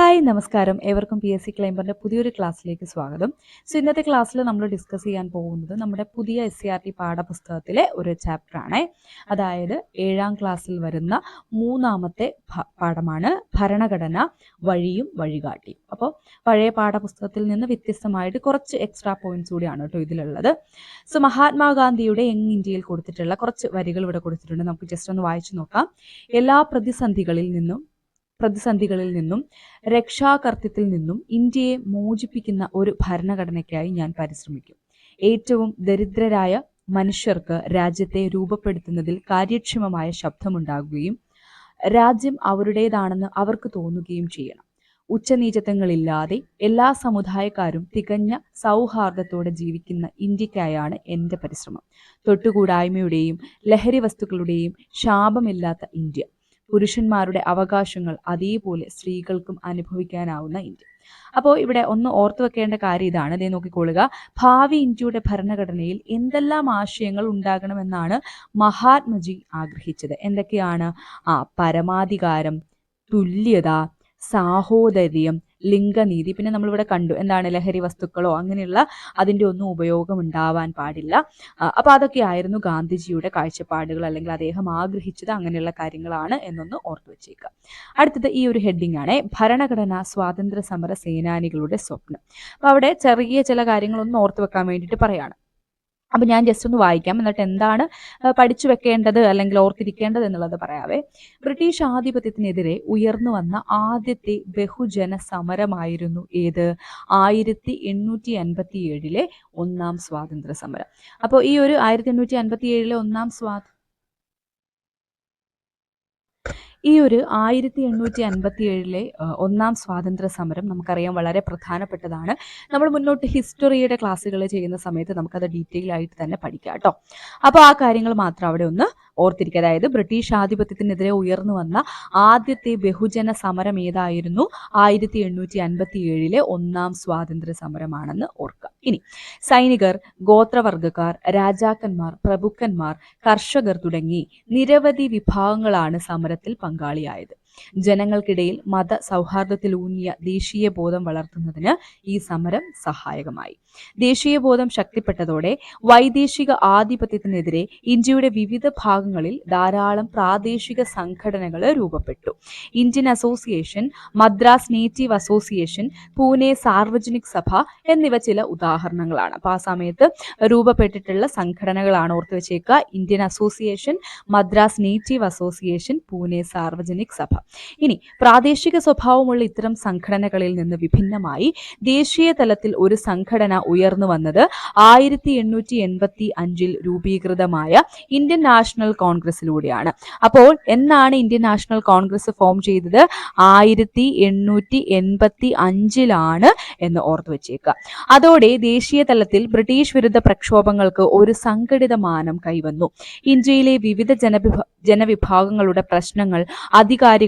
Hi നമസ്കാരം. ഏവർക്കും P S C ക്ലൈംബറിന്റെ പുതിയൊരു ക്ലാസ്സിലേക്ക് സ്വാഗതം. സോ ഇന്നത്തെ ക്ലാസ്സിൽ നമ്മൾ ഡിസ്കസ് ചെയ്യാൻ പോകുന്നത് നമ്മുടെ പുതിയ എസ് സി ആർ ടി പാഠപുസ്തകത്തിലെ ഒരു ചാപ്റ്ററാണ് അതായത് ഏഴാം ക്ലാസ്സിൽ വരുന്ന മൂന്നാമത്തെ പാഠമാണ് ഭരണഘടന വഴിയും വഴികാട്ടിയും അപ്പോൾ പഴയ പാഠപുസ്തകത്തിൽ നിന്ന് വ്യത്യസ്തമായിട്ട് കുറച്ച് എക്സ്ട്രാ പോയിന്റ്സ് കൂടിയാണ് കേട്ടോ ഇതിലുള്ളത്. സോ മഹാത്മാഗാന്ധിയുടെ യങ് ഇന്ത്യയിൽ കൊടുത്തിട്ടുള്ള കുറച്ച് വരികൾ ഇവിടെ കൊടുത്തിട്ടുണ്ട്. നമുക്ക് ജസ്റ്റ് ഒന്ന് വായിച്ചു നോക്കാം. എല്ലാ പ്രതിസന്ധികളിൽ നിന്നും പ്രതിസന്ധികളിൽ നിന്നും രക്ഷാകർത്തൃത്തിൽ നിന്നും ഇന്ത്യയെ മോചിപ്പിക്കുന്ന ഒരു ഭരണഘടനയ്ക്കായി ഞാൻ പരിശ്രമിക്കും. ഏറ്റവും ദരിദ്രരായ മനുഷ്യർക്ക് രാജ്യത്തെ രൂപപ്പെടുത്തുന്നതിൽ കാര്യക്ഷമമായ ശബ്ദമുണ്ടാകുകയും രാജ്യം അവരുടേതാണെന്ന് അവർക്ക് തോന്നുകയും ചെയ്യണം. ഉച്ചനീചത്വങ്ങളില്ലാതെ എല്ലാ സമുദായക്കാരും തികഞ്ഞ സൗഹാർദ്ദത്തോടെ ജീവിക്കുന്ന ഇന്ത്യക്കായാണ് എന്റെ പരിശ്രമം. തൊട്ടുകൂടായ്മയുടെയും ലഹരി വസ്തുക്കളുടെയും ശാപമില്ലാത്ത ഇന്ത്യ. പുരുഷന്മാരുടെ അവകാശങ്ങൾ അതേപോലെ സ്ത്രീകൾക്കും അനുഭവിക്കാനാവുന്ന ഇന്ത്യ. അപ്പോൾ ഇവിടെ ഒന്ന് ഓർത്തു വെക്കേണ്ട കാര്യം ഇതാണ്. ഇതേ നോക്കിക്കൊള്ളുക ഭാവി ഇന്ത്യയുടെ ഭരണഘടനയിൽ എന്തെല്ലാം ആശയങ്ങൾ ഉണ്ടാകണമെന്നാണ് മഹാത്മജി ആഗ്രഹിച്ചത്. എന്തൊക്കെയാണ്? ആ പരമാധികാരം തുല്യത സാഹോദര്യം ലിംഗനീതി. പിന്നെ നമ്മളിവിടെ കണ്ടു എന്താണ് ലഹരി വസ്തുക്കളോ അങ്ങനെയുള്ള അതിന്റെ ഒന്നും ഉപയോഗം ഉണ്ടാവാൻ പാടില്ല. അപ്പോൾ അതൊക്കെ ആയിരുന്നു ഗാന്ധിജിയുടെ കാഴ്ചപ്പാടുകൾ അല്ലെങ്കിൽ അദ്ദേഹം ആഗ്രഹിച്ചത് അങ്ങനെയുള്ള കാര്യങ്ങളാണ് എന്നൊന്ന് ഓർത്തു വെച്ചേക്കുക അടുത്തത് ഈ ഒരു ഹെഡിങ് ആണ് ഭരണഘടന സ്വാതന്ത്ര്യ സമര സേനാനികളുടെ സ്വപ്നം. അപ്പോൾ അവിടെ ചെറിയ ചില കാര്യങ്ങളൊന്നും ഓർത്തു വെക്കാൻ വേണ്ടിയിട്ട് പറയാണ്. അപ്പം ഞാൻ ജസ്റ്റ് ഒന്ന് വായിക്കാം. എന്നിട്ട് എന്താണ് പഠിച്ചു വെക്കേണ്ടത് അല്ലെങ്കിൽ ഓർത്തിരിക്കേണ്ടത് എന്നുള്ളത് പറയാവേ. ബ്രിട്ടീഷ് ആധിപത്യത്തിനെതിരെ ഉയർന്നു വന്ന ആദ്യത്തെ ബഹുജന സമരമായിരുന്നു ഏത്? ആയിരത്തി എണ്ണൂറ്റി അൻപത്തി ഏഴിലെ ഒന്നാം സ്വാതന്ത്ര്യ സമരം അപ്പോൾ ഈ ഒരു ആയിരത്തി എണ്ണൂറ്റി അൻപത്തി ഏഴിലെ ഒന്നാം സ്വാ ഈ ഒരു ആയിരത്തി എണ്ണൂറ്റി അൻപത്തി ഏഴിലെ ഒന്നാം സ്വാതന്ത്ര്യ സമരം നമുക്കറിയാം വളരെ പ്രധാനപ്പെട്ടതാണ്. നമ്മൾ മുന്നോട്ട് ഹിസ്റ്ററിയുടെ ക്ലാസ്സുകൾ ചെയ്യുന്ന സമയത്ത് നമുക്കത് ഡീറ്റെയിൽ ആയിട്ട് തന്നെ പഠിക്കാം കേട്ടോ. അപ്പോൾ ആ കാര്യങ്ങൾ മാത്രം അവിടെ ഒന്ന് ഓർത്തിരിക്കുക. അതായത് ബ്രിട്ടീഷ് ആധിപത്യത്തിനെതിരെ ഉയർന്നു വന്ന ആദ്യത്തെ ബഹുജന സമരം ഏതായിരുന്നു? ആയിരത്തി എണ്ണൂറ്റി അൻപത്തി ഏഴിലെ ഒന്നാം സ്വാതന്ത്ര്യ സമരമാണെന്ന് ഓർക്കുക. ഇനി സൈനികർ ഗോത്രവർഗക്കാർ രാജാക്കന്മാർ പ്രഭുക്കന്മാർ കർഷകർ തുടങ്ങി നിരവധി വിഭാഗങ്ങളാണ് സമരത്തിൽ പങ്കാളിയായത്. ജനങ്ങൾക്കിടയിൽ മത സൗഹാർദ്ദത്തിലൂന്നിയ ദേശീയ ബോധം വളർത്തുന്നതിന് ഈ സമരം സഹായകമായി. ദേശീയ ബോധം ശക്തിപ്പെട്ടതോടെ വൈദേശിക ആധിപത്യത്തിനെതിരെ ഇന്ത്യയുടെ വിവിധ ഭാഗങ്ങളിൽ ധാരാളം പ്രാദേശിക സംഘടനകൾ രൂപപ്പെട്ടു. Indian association Madras native association Pune Sarvajanik Sabha എന്നിവ ചില ഉദാഹരണങ്ങളാണ്. അപ്പോൾ ആ സമയത്ത് രൂപപ്പെട്ടിട്ടുള്ള സംഘടനകളാണ് ഓർത്തു വെച്ചേക്കുക. Indian association Madras native association Pune Sarvajanik Sabha. ഇനി പ്രാദേശിക സ്വഭാവമുള്ള ഇത്തരം സംഘടനകളിൽ നിന്ന് വിഭിന്നമായി ദേശീയ തലത്തിൽ ഒരു സംഘടന ഉയർന്നു വന്നത് ആയിരത്തി എണ്ണൂറ്റി എൺപത്തി അഞ്ചിൽ രൂപീകൃതമായ ഇന്ത്യൻ നാഷണൽ കോൺഗ്രസിലൂടെയാണ് അപ്പോൾ എന്നാണ് ഇന്ത്യൻ നാഷണൽ കോൺഗ്രസ് ഫോം ചെയ്തത്? ആയിരത്തി എണ്ണൂറ്റി എൺപത്തി അഞ്ചിലാണ് എന്ന് ഓർത്തു വെച്ചേക്കുക. അതോടെ ദേശീയ തലത്തിൽ ബ്രിട്ടീഷ് വിരുദ്ധ പ്രക്ഷോഭങ്ങൾക്ക് ഒരു സംഘടിത മാനം കൈവന്നു. ഇന്ത്യയിലെ വിവിധ ജനവിഭ ജനവിഭാഗങ്ങളുടെ പ്രശ്നങ്ങൾ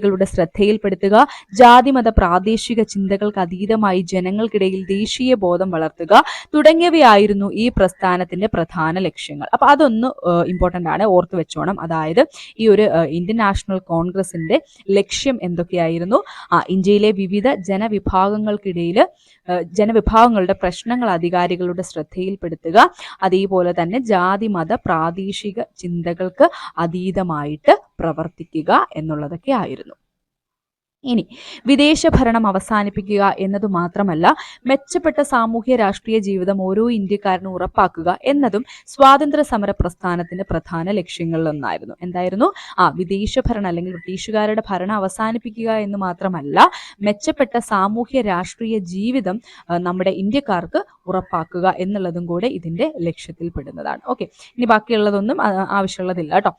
അധികാരികളുടെ ശ്രദ്ധയിൽപ്പെടുത്തുക ജാതിമത പ്രാദേശിക ചിന്തകൾക്ക് അതീതമായി ജനങ്ങൾക്കിടയിൽ ദേശീയ ബോധം വളർത്തുക തുടങ്ങിയവയായിരുന്നു ഈ പ്രസ്ഥാനത്തിന്റെ പ്രധാന ലക്ഷ്യങ്ങൾ. അപ്പൊ അതൊന്ന് ഇമ്പോർട്ടന്റ് ആണ്. ഓർത്തു വെച്ചോണം. അതായത് ഈ ഒരു ഇന്ത്യൻ നാഷണൽ കോൺഗ്രസിന്റെ ലക്ഷ്യം എന്തൊക്കെയായിരുന്നു? ആ ഇന്ത്യയിലെ വിവിധ ജനവിഭാഗങ്ങൾക്കിടയിൽ ജനവിഭാഗങ്ങളുടെ പ്രശ്നങ്ങൾ അധികാരികളുടെ ശ്രദ്ധയിൽപ്പെടുത്തുക അതേപോലെ തന്നെ ജാതി മത പ്രാദേശിക ചിന്തകൾക്ക് അതീതമായിട്ട് പ്രവർത്തിക്കുക എന്നുള്ളതൊക്കെ ആയിരുന്നു. ഇനി വിദേശ ഭരണം അവസാനിപ്പിക്കുക എന്നതു മാത്രമല്ല മെച്ചപ്പെട്ട സാമൂഹ്യ രാഷ്ട്രീയ ജീവിതം ഓരോ ഇന്ത്യക്കാരനും ഉറപ്പാക്കുക എന്നതും സ്വാതന്ത്ര്യ സമര പ്രസ്ഥാനത്തിന്റെ പ്രധാന ലക്ഷ്യങ്ങളിലൊന്നായിരുന്നു എന്തായിരുന്നു? ആ വിദേശ ഭരണം അല്ലെങ്കിൽ ബ്രിട്ടീഷുകാരുടെ ഭരണം അവസാനിപ്പിക്കുക എന്ന് മാത്രമല്ല മെച്ചപ്പെട്ട സാമൂഹ്യ രാഷ്ട്രീയ ജീവിതം നമ്മുടെ ഇന്ത്യക്കാർക്ക് ഉറപ്പാക്കുക എന്നുള്ളതും കൂടെ ഇതിന്റെ ലക്ഷ്യത്തിൽ പെടുന്നതാണ് ഓക്കെ ഇനി ബാക്കിയുള്ളതൊന്നും ആവശ്യമുള്ളതില്ല കേട്ടോ.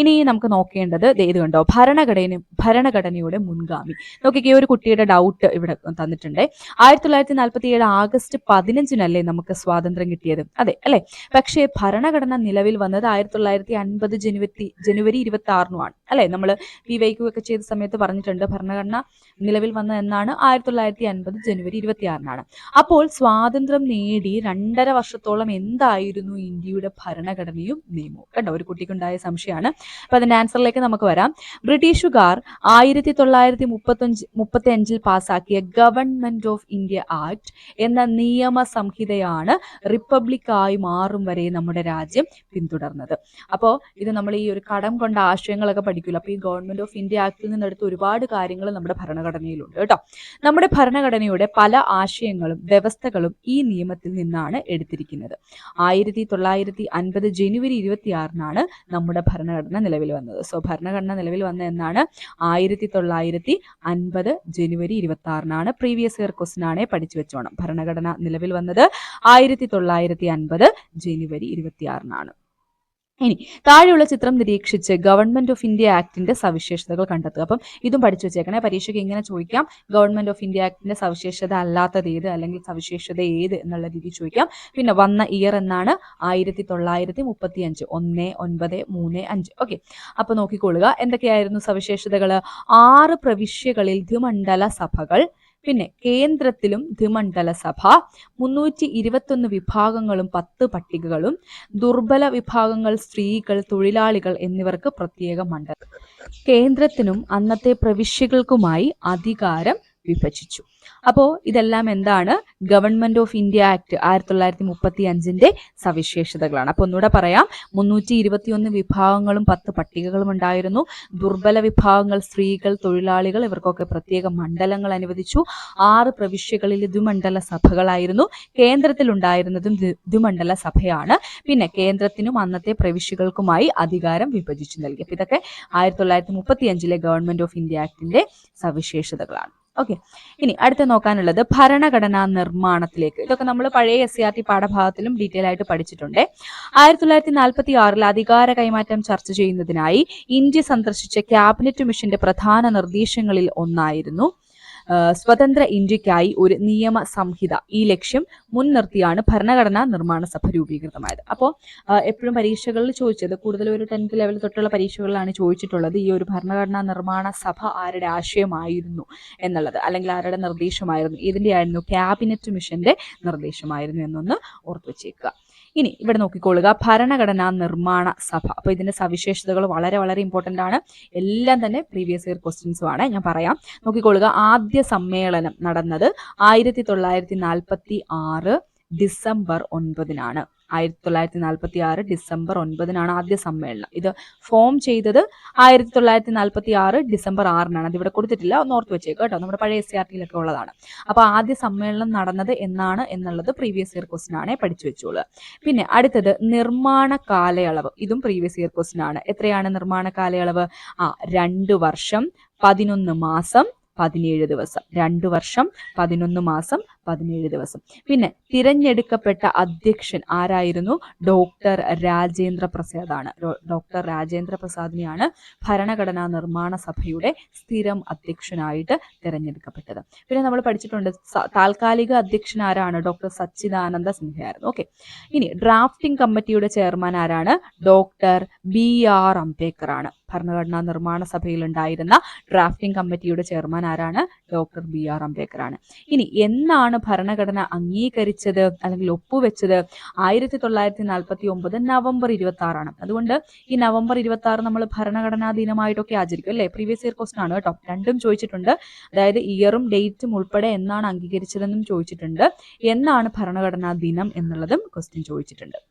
ഇനി നമുക്ക് നോക്കേണ്ടത് ഇത് കണ്ടോ ഭരണഘടന ഭരണഘടനയുടെ മുൻഗാമി. നോക്കിക്കേ ഒരു കുട്ടിയുടെ ഡൗട്ട് ഇവിടെ തന്നിട്ടുണ്ട്. ആയിരത്തി തൊള്ളായിരത്തി നാൽപ്പത്തി ഏഴ് ആഗസ്റ്റ് പതിനഞ്ചിനല്ലേ നമുക്ക് സ്വാതന്ത്ര്യം കിട്ടിയത്? അതെ അല്ലെ? പക്ഷേ ഭരണഘടന നിലവിൽ വന്നത് ആയിരത്തി തൊള്ളായിരത്തി അൻപത് ജനുവരി ജനുവരി ഇരുപത്തി ആറിനുമാണ് അല്ലെ? നമ്മൾ വി വൈക്കുകയൊക്കെ ചെയ്ത സമയത്ത് പറഞ്ഞിട്ടുണ്ട് ഭരണഘടന നിലവിൽ വന്ന എന്നാണ്. ആയിരത്തി തൊള്ളായിരത്തി അൻപത് ജനുവരി ഇരുപത്തി ആറിനാണ് അപ്പോൾ സ്വാതന്ത്ര്യം നേടി രണ്ടര വർഷത്തോളം എന്തായിരുന്നു ഇന്ത്യയുടെ ഭരണഘടനയും നിയമവും? കണ്ടോ ഒരു കുട്ടിക്കുണ്ടായ സംശയമാണ്. അപ്പൊ അതിന്റെ ആൻസറിലേക്ക് നമുക്ക് വരാം. ബ്രിട്ടീഷുകാർ ആയിരത്തി തൊള്ളായിരത്തി മുപ്പത്തഞ്ച് മുപ്പത്തി അഞ്ചിൽ പാസാക്കിയ ഗവൺമെന്റ് ഓഫ് ഇന്ത്യ ആക്ട് എന്ന നിയമ സംഹിതയാണ് റിപ്പബ്ലിക്കായി മാറും വരെ നമ്മുടെ രാജ്യം പിന്തുടർന്നത്. അപ്പോൾ ഇത് നമ്മൾ ഈ ഒരു കടം കൊണ്ട ആശയങ്ങളൊക്കെ പഠിക്കില്ല അപ്പോൾ ഈ ഗവൺമെന്റ് ഓഫ് ഇന്ത്യ ആക്ടിൽ നിന്നെടുത്ത് ഒരുപാട് കാര്യങ്ങൾ നമ്മുടെ ഭരണഘടനയിലുണ്ട് കേട്ടോ. നമ്മുടെ ഭരണഘടനയുടെ പല ആശയങ്ങളും വ്യവസ്ഥകളും ഈ നിയമത്തിൽ നിന്നാണ് എടുത്തിരിക്കുന്നത്. ആയിരത്തി തൊള്ളായിരത്തി അൻപത് ജനുവരി ഇരുപത്തിയാറിനാണ് നമ്മുടെ ഭരണഘടന നിലവിൽ വന്നത്. സോ ഭരണഘടന നിലവിൽ വന്ന എന്നാണ് ആയിരത്തി തൊള്ളായിരത്തി അൻപത് ജനുവരി ഇരുപത്തി ആറിനാണ് പ്രീവിയസ് ഇയർ ക്വസ്റ്റൻ ആണേ പഠിച്ചു വെച്ചോണം. ഭരണഘടന നിലവിൽ വന്നത് ആയിരത്തി തൊള്ളായിരത്തി അൻപത് ജനുവരി ഇരുപത്തിയാറിനാണ്. ഇനി താഴെയുള്ള ചിത്രം നിരീക്ഷിച്ച് ഗവൺമെന്റ് ഓഫ് ഇന്ത്യ ആക്ടിന്റെ സവിശേഷതകൾ കണ്ടെത്തുക. അപ്പം ഇതും പഠിച്ചു വെച്ചേക്കണേ. പരീക്ഷയ്ക്ക് ഇങ്ങനെ ചോദിക്കാം ഗവൺമെന്റ് ഓഫ് ഇന്ത്യ ആക്ടിന്റെ സവിശേഷത അല്ലാത്തത് ഏത് അല്ലെങ്കിൽ സവിശേഷത ഏത് എന്നുള്ള രീതി ചോദിക്കാം. പിന്നെ വന്ന ഇയർ എന്നാണ് ആയിരത്തി തൊള്ളായിരത്തി മുപ്പത്തി അഞ്ച് ഒന്ന് ഒൻപത് മൂന്ന് അഞ്ച്. ഓക്കെ. അപ്പൊ നോക്കിക്കൊള്ളുക. എന്തൊക്കെയായിരുന്നു സവിശേഷതകൾ ആറ് പ്രവിശ്യകളിൽ ദ്വിമണ്ഡല സഭകൾ പിന്നെ കേന്ദ്രത്തിലും ദ്വിമണ്ഡല സഭ മുന്നൂറ്റി ഇരുപത്തൊന്ന് വിഭാഗങ്ങളും പത്ത് പട്ടികകളും ദുർബല വിഭാഗങ്ങൾ സ്ത്രീകൾ തൊഴിലാളികൾ എന്നിവർക്ക് പ്രത്യേക മണ്ഡലം. കേന്ദ്രത്തിനും അന്നത്തെ പ്രവിശ്യകൾക്കുമായി അധികാരം വിഭജിച്ചു. അപ്പോൾ ഇതെല്ലാം എന്താണ്? ഗവൺമെന്റ് ഓഫ് ഇന്ത്യ ആക്ട് ആയിരത്തി തൊള്ളായിരത്തി മുപ്പത്തി അഞ്ചിന്റെ സവിശേഷതകളാണ്. അപ്പൊ ഒന്നുകൂടെ പറയാം. മുന്നൂറ്റി ഇരുപത്തിയൊന്ന് വിഭാഗങ്ങളും പത്ത് പട്ടികകളും ഉണ്ടായിരുന്നു. ദുർബല വിഭാഗങ്ങൾ സ്ത്രീകൾ തൊഴിലാളികൾ ഇവർക്കൊക്കെ പ്രത്യേക മണ്ഡലങ്ങൾ അനുവദിച്ചു. ആറ് പ്രവിശ്യകളിൽ ദ്വിമണ്ഡല സഭകളായിരുന്നു. കേന്ദ്രത്തിൽ ഉണ്ടായിരുന്നതും ദ്വിമണ്ഡല സഭയാണ്. പിന്നെ കേന്ദ്രത്തിനും അന്നത്തെ പ്രവിശ്യകൾക്കുമായി അധികാരം വിഭജിച്ചു നൽകി. അപ്പൊ ഇതൊക്കെ ആയിരത്തി തൊള്ളായിരത്തി മുപ്പത്തി അഞ്ചിലെ ഗവൺമെന്റ് ഓഫ് ഇന്ത്യ ആക്ടിന്റെ സവിശേഷതകളാണ്. ഓക്കെ ഇനി അടുത്ത നോക്കാനുള്ളത് ഭരണഘടനാ നിർമ്മാണത്തിലേക്ക്. ഇതൊക്കെ നമ്മൾ പഴയ എസ് സി ആർ ടി പാഠഭാഗത്തിലും ഡീറ്റെയിൽ ആയിട്ട് പഠിച്ചിട്ടുണ്ട്. ആയിരത്തി തൊള്ളായിരത്തി നാൽപ്പത്തി ആറിൽ അധികാര കൈമാറ്റം ചർച്ച ചെയ്യുന്നതിനായി ഇന്ത്യ സന്ദർശിച്ച ക്യാബിനറ്റ് മിഷന്റെ പ്രധാന നിർദ്ദേശങ്ങളിൽ ഒന്നായിരുന്നു. സ്വതന്ത്ര ഇന്ത്യക്കായി ഒരു നിയമ സംഹിത ഈ ലക്ഷ്യം മുൻനിർത്തിയാണ് ഭരണഘടനാ നിർമ്മാണ സഭ രൂപീകൃതമായത്. അപ്പോൾ എപ്പോഴും പരീക്ഷകളിൽ ചോദിച്ചത് കൂടുതൽ ഒരു ടെൻത്ത് ലെവൽ തൊട്ടുള്ള പരീക്ഷകളിലാണ് ചോദിച്ചിട്ടുള്ളത് ഈ ഒരു ഭരണഘടനാ നിർമ്മാണ സഭ ആരുടെ ആശയമായിരുന്നു എന്നുള്ളത്? അല്ലെങ്കിൽ ആരുടെ നിർദ്ദേശമായിരുന്നു? ഇതിന്റെ ആയിരുന്നു ക്യാബിനറ്റ് മിഷന്റെ നിർദ്ദേശമായിരുന്നു എന്നൊന്ന് ഓർത്തു വെച്ചേക്കുക. ഇനി ഇവിടെ നോക്കിക്കൊള്ളുക ഭരണഘടനാ നിർമ്മാണ സഭ. അപ്പോൾ ഇതിന്റെ സവിശേഷതകൾ വളരെ വളരെ ഇമ്പോർട്ടന്റ് ആണ്. എല്ലാം തന്നെ പ്രീവിയസ് ഇയർ ക്വസ്റ്റ്യൻസും ആണ്. ഞാൻ പറയാം. നോക്കിക്കൊള്ളുക ആദ്യ സമ്മേളനം നടന്നത് ആയിരത്തി തൊള്ളായിരത്തി നാൽപ്പത്തി ആറ് ഡിസംബർ ഒൻപതിനാണ്. ആയിരത്തി തൊള്ളായിരത്തി നാൽപ്പത്തി ആറ് ഡിസംബർ ഒൻപതിനാണ് ആദ്യ സമ്മേളനം. ഇത് ഫോം ചെയ്തത് ആയിരത്തി തൊള്ളായിരത്തി നാൽപ്പത്തി ആറ് ഡിസംബർ ആറിനാണ്. അത് ഇവിടെ കൊടുത്തിട്ടില്ല. ഒന്ന് ഓർത്ത് വെച്ചേക്ക് കേട്ടോ. നമ്മുടെ പഴയ എസ് ആർ ടിയിലൊക്കെ ഉള്ളതാണ്. അപ്പോൾ ആദ്യ സമ്മേളനം നടന്നത് എന്നാണ് എന്നുള്ളത് പ്രീവിയസ് ഇയർ ക്വസ്റ്റൻ ആണ് പഠിച്ചു വെച്ചോളൂ. പിന്നെ അടുത്തത് നിർമ്മാണ കാലയളവ്. ഇതും പ്രീവിയസ് ഇയർ ക്വസ്റ്റൻ ആണ്. എത്രയാണ് നിർമ്മാണ കാലയളവ്? ആ രണ്ട് വർഷം പതിനൊന്ന് മാസം പതിനേഴ് ദിവസം. രണ്ടു വർഷം പതിനൊന്ന് മാസം പതിനേഴ് ദിവസം. പിന്നെ തിരഞ്ഞെടുക്കപ്പെട്ട അധ്യക്ഷൻ ആരായിരുന്നു? ഡോക്ടർ രാജേന്ദ്ര പ്രസാദാണ്. ഡോക്ടർ രാജേന്ദ്ര പ്രസാദിനെയാണ് ഭരണഘടനാ നിർമ്മാണ സഭയുടെ സ്ഥിരം അധ്യക്ഷനായിട്ട് തിരഞ്ഞെടുക്കപ്പെട്ടത്. പിന്നെ നമ്മൾ പഠിച്ചിട്ടുണ്ട് താൽക്കാലിക അധ്യക്ഷൻ ആരാണ്? ഡോക്ടർ സച്ചിദാനന്ദ സിൻഹയായിരുന്നു. ഓക്കെ. ഇനി ഡ്രാഫ്റ്റിംഗ് കമ്മിറ്റിയുടെ ചെയർമാൻ ആരാണ്? ഡോക്ടർ ബി ആർ അംബേദ്കർ ആണ് ഭരണഘടനാ നിർമ്മാണ സഭയിൽ ഉണ്ടായിരുന്ന ഡ്രാഫ്റ്റിംഗ് കമ്മിറ്റിയുടെ ചെയർമാൻ ആരാണ്? ഡോക്ടർ ബി ആർ അംബേദ്കർ ആണ് ഇനി എന്നാണ് ഭരണഘടന അംഗീകരിച്ചത് അല്ലെങ്കിൽ ഒപ്പുവെച്ചത്? ആയിരത്തി തൊള്ളായിരത്തി നാൽപ്പത്തി ഒമ്പത് നവംബർ ഇരുപത്തി ആറാണ് അതുകൊണ്ട് ഈ നവംബർ ഇരുപത്തി ആറ് നമ്മൾ ഭരണഘടനാ ദിനമായിട്ടൊക്കെ ആചരിക്കും അല്ലെ? പ്രീവിയസ് ഇയർ ക്വസ്റ്റൻ ആണ് കേട്ടോ. രണ്ടും ചോദിച്ചിട്ടുണ്ട്. അതായത് ഇയറും ഡേറ്റും ഉൾപ്പെടെ എന്നാണ് അംഗീകരിച്ചതെന്നും ചോദിച്ചിട്ടുണ്ട്. എന്നാണ് ഭരണഘടനാ ദിനം എന്നുള്ളതും ക്വസ്റ്റ്യൻ ചോദിച്ചിട്ടുണ്ട്.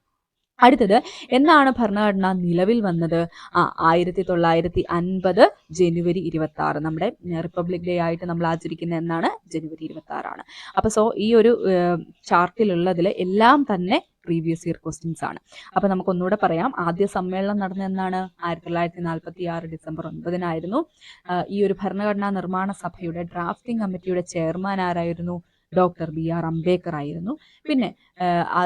അടുത്തത് എന്നാണ് ഭരണഘടന നിലവിൽ വന്നത്? ആ ആയിരത്തി തൊള്ളായിരത്തി അൻപത് ജനുവരി ഇരുപത്തി ആറ് നമ്മുടെ റിപ്പബ്ലിക് ഡേ ആയിട്ട് നമ്മൾ ആചരിക്കുന്ന എന്നാണ് ജനുവരി ഇരുപത്തി ആറാണ് അപ്പോൾ സോ ഈ ഒരു ചാർട്ടിലുള്ളതിൽ എല്ലാം തന്നെ പ്രീവിയസ് ഇയർ ക്വസ്റ്റ്യൻസ് ആണ്. അപ്പൊ നമുക്ക് ഒന്നുകൂടെ പറയാം. ആദ്യ സമ്മേളനം നടന്ന എന്നാണ്? ആയിരത്തി തൊള്ളായിരത്തി നാൽപ്പത്തി ആറ് ഡിസംബർ ഒൻപതിനായിരുന്നു. ഈ ഒരു ഭരണഘടനാ നിർമ്മാണ സഭയുടെ ഡ്രാഫ്റ്റിംഗ് കമ്മിറ്റിയുടെ ചെയർമാൻ ആരായിരുന്നു? ഡോക്ടർ ബി ആർ അംബേദ്കർ ആയിരുന്നു. പിന്നെ